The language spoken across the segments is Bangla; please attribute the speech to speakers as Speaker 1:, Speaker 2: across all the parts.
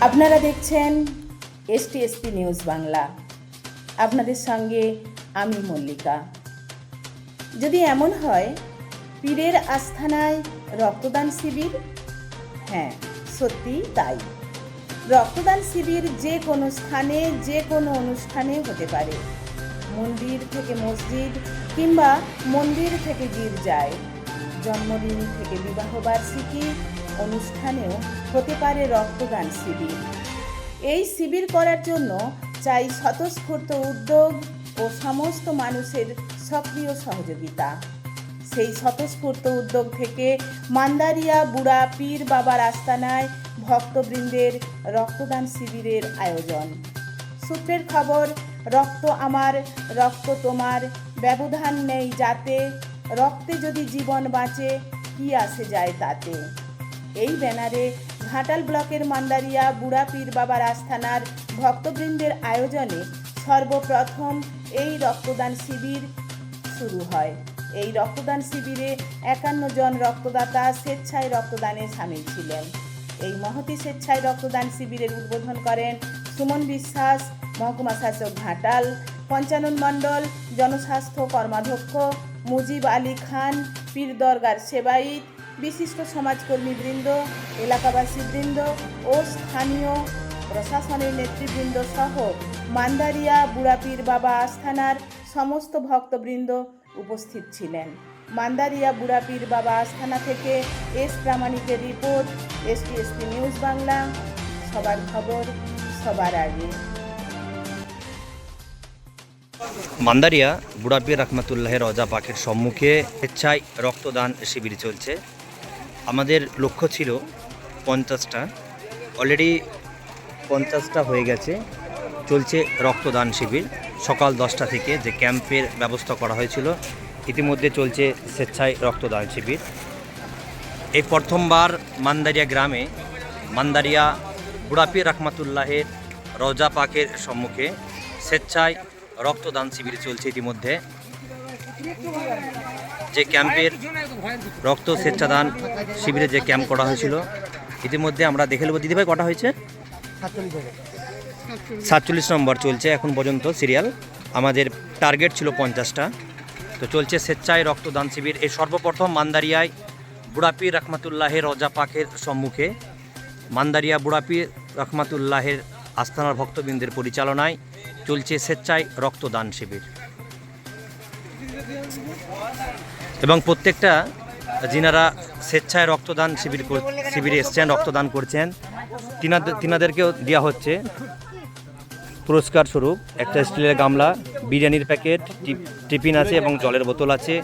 Speaker 1: আপনারা দেখছেন এসটিএসপি নিউজ বাংলা। আপনাদের সঙ্গে আমি মল্লিকা। যদি এমন হয়, পীরের আস্থানায় রক্তদান শিবির? হ্যাঁ সত্যি তাই। রক্তদান শিবির যে কোনো স্থানে, যে কোনো অনুষ্ঠানে হতে পারে। মন্দির থেকে মসজিদ কিংবা মন্দির থেকে গির্জায়। জন্মদিন থেকে বিবাহবার্ষিকী অনুষ্ঠানেও হতে পারে রক্তদান শিবির। এই শিবির করার জন্য চাই স্বতঃস্ফূর্ত উদ্যোগ ও সমস্ত মানুষের সক্রিয় সহযোগিতা। সেই স্বতঃস্ফূর্ত উদ্যোগ থেকে মান্দারিয়া, বুড়া, পীর বাবার আস্তানায় ভক্তবৃন্দের রক্তদান শিবিরের আয়োজন। সূত্রের খবর, রক্ত আমার, রক্ত তোমার, ব্যবধান নেই যাতে, রক্তে যদি জীবন বাঁচে, কি আসে যায় তাতে? এই ব্যানারে ঘাটাল ব্লকের মান্দারিয়া বুড়া পীর বাবার আস্থানার ভক্তবৃন্দের আয়োজনে সর্বপ্রথম এই রক্তদান শিবির শুরু হয়। এই রক্তদান শিবিরে একান্ন জন রক্তদাতা স্বেচ্ছায় রক্তদানে সামিল ছিলেন। এই মহতি স্বেচ্ছায় রক্তদান শিবিরের উদ্বোধন করেন সুমন বিশ্বাস, মহকুমা শাসক ঘাটাল, পঞ্চানন মণ্ডল, জনস্বাস্থ্য কর্মাধ্যক্ষ মুজিব আলী খান পীর দরগার সেবাইত বিশিষ্ট সমাজকর্মীবৃন্দ, এলাকাবাসীবৃন্দ ও স্থানীয় প্রশাসনের নেতৃবৃন্দ সহ মান্দারিয়া বুড়াপীর বাবা আস্থানার সমস্ত ভক্তবৃন্দ উপস্থিত ছিলেন। মান্দারিয়া বুড়াপীর বাবা আস্থানা থেকে এস প্রামাণিকের রিপোর্ট এসটিএসপি নিউজ বাংলা, সবার খবর সবার আগে।
Speaker 2: মান্দারিয়া বুড়াপীর রহমতুল্লাহের রজা পাকের সম্মুখে স্বেচ্ছায় রক্তদান শিবির চলছে। আমাদের লক্ষ্য ছিল পঞ্চাশটা। অলরেডি পঞ্চাশটা হয়ে গেছে। চলছে রক্তদান শিবির। সকাল দশটা থেকে যে ক্যাম্পের ব্যবস্থা করা হয়েছিল, ইতিমধ্যে চলছে স্বেচ্ছায় রক্তদান শিবির। এই প্রথমবার মান্দারিয়া গ্রামে, মান্দারিয়া বুড়াপীর রহমতুল্লাহের রজা পাকের সম্মুখে স্বেচ্ছায় রক্তদান শিবির চলছে ইতিমধ্যে। যে ক্যাম্পের রক্ত স্বেচ্ছাদান শিবিরে যে ক্যাম্প করা হয়েছিল, ইতিমধ্যে আমরা দেখে নেব। দিদিভাই, কটা হয়েছে? সাতচল্লিশ নম্বর চলছে এখন পর্যন্ত সিরিয়াল। আমাদের টার্গেট ছিল পঞ্চাশটা। তো চলছে স্বেচ্ছায় রক্তদান শিবির। এই সর্বপ্রথম মান্দারিয়ায় বুড়াপি রহমাতুল্লাহের রজা পাখের সম্মুখে। মান্দারিয়া বুড়াপীর রহমাতুল্লাহের আস্থানার ভক্তবৃন্দের পরিচালনায় চলছে স্বেচ্ছায় রক্তদান শিবির। এবং প্রত্যেকটা যিনারা স্বেচ্ছায় রক্তদান শিবির শিবিরে এসছেন, রক্তদান করছেন তিনাদের তিনাদেরকেও দেওয়া হচ্ছে পুরস্কার স্বরূপ। একটা স্টিলের গামলা, বিরিয়ানির প্যাকেট টিফিন আছে এবং জলের বোতল আছে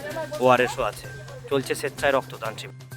Speaker 2: ওআরএসও আছে। চলছে স্বেচ্ছায় রক্তদান শিবির।